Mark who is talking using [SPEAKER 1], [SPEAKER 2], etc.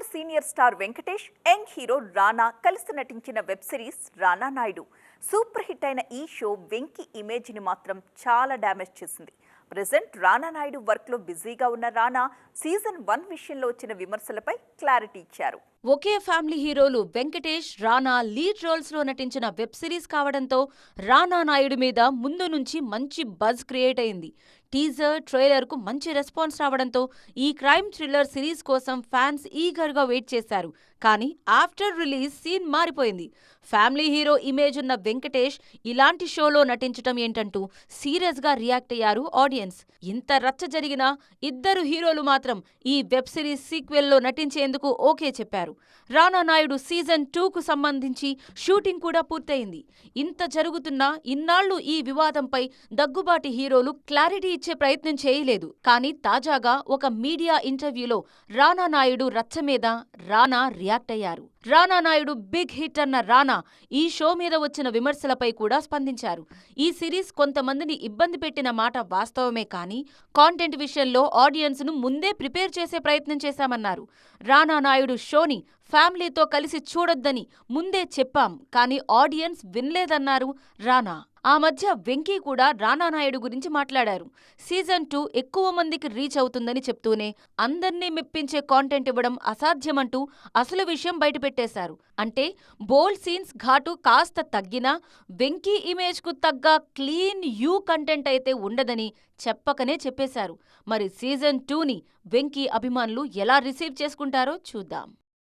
[SPEAKER 1] Bollywood senior star Venkatesh young hero Rana కలిసి నటించిన web series Rana Naidu. Super hit అయిన ఈ show Venky ఇమేజ్ని మాత్రం చాలా డ్యామేజ్ చేసింది. ప్రజెంట్ రానా నాయుడు వర్క్లో బిజీగా ఉన్న రానా సీజన్ వన్ విషయంలో వచ్చిన విమర్శలపై క్లారిటీ ఇచ్చారు.
[SPEAKER 2] ఒకే ఫ్యామిలీ హీరోలు వెంకటేష్ రానా లీడ్ రోల్స్లో నటించిన వెబ్ సిరీస్ కావడంతో రానా నాయుడు మీద ముందు నుంచి మంచి బజ్ క్రియేట్ అయింది. టీజర్ ట్రైలర్కు మంచి రెస్పాన్స్ రావడంతో ఈ క్రైమ్ థ్రిల్లర్ సిరీస్ కోసం ఫ్యాన్స్ ఈగర్గా వెయిట్ చేశారు. కానీ ఆఫ్టర్ రిలీజ్ సీన్ మారిపోయింది. ఫ్యామిలీ హీరో ఇమేజ్ ఉన్న వెంకటేష్ ఇలాంటి షోలో నటించటం ఏంటంటూ సీరియస్గా రియాక్ట్ అయ్యారు ఆడియన్స్. ఇంత రచ్చ జరిగినా ఇద్దరు హీరోలు మాత్రం ఈ వెబ్ సిరీస్ సీక్వెల్లో నటించేందుకు ఓకే చెప్పారు. రానా నాయుడు సీజన్ టూకు సంబంధించి షూటింగ్ కూడా పూర్తయింది. ఇంత జరుగుతున్నా ఇన్నాళ్ళు ఈ వివాదంపై దగ్గుబాటి హీరోలు క్లారిటీ ఇచ్చే ప్రయత్నం చేయలేదు. కానీ తాజాగా ఒక మీడియా ఇంటర్వ్యూలో రానా నాయుడు రచ్చ మీద రానా రియాక్ట్ అయ్యారు. రానా నాయుడు బిగ్ హిట్ అన్న రానా ఈ షో మీద వచ్చిన విమర్శలపై కూడా స్పందించారు. ఈ సిరీస్ కొంతమందిని ఇబ్బంది పెట్టిన మాట వాస్తవమే కానీ కాంటెంట్ విషయంలో ఆడియన్స్ను ముందే ప్రిపేర్ చేసే ప్రయత్నం చేశామన్నారు. రానా నాయుడు షోని ఫ్యామిలీతో కలిసి చూడొద్దని ముందే చెప్పాం కానీ ఆడియన్స్ వినలేదన్నారు రానా. ఆ మధ్య వెంకీ కూడా రానా నాయుడు గురించి మాట్లాడారు. సీజన్ టూ ఎక్కువ మందికి రీచ్ అవుతుందని చెప్తూనే అందర్నీ మెప్పించే కాంటెంట్ ఇవ్వడం అసాధ్యమంటూ అసలు విషయం బయటపెట్టేశారు అంటే బోల్డ్ సీన్స్ ఘాటు కాస్త తగ్గినా వెంకీ ఇమేజ్కు తగ్గ క్లీన్ యూ కంటెంట్ అయితే ఉండదని చెప్పకనే చెప్పేశారు. మరి సీజన్ టూని వెంకీ అభిమానులు ఎలా రిసీవ్ చేసుకుంటారో చూద్దాం.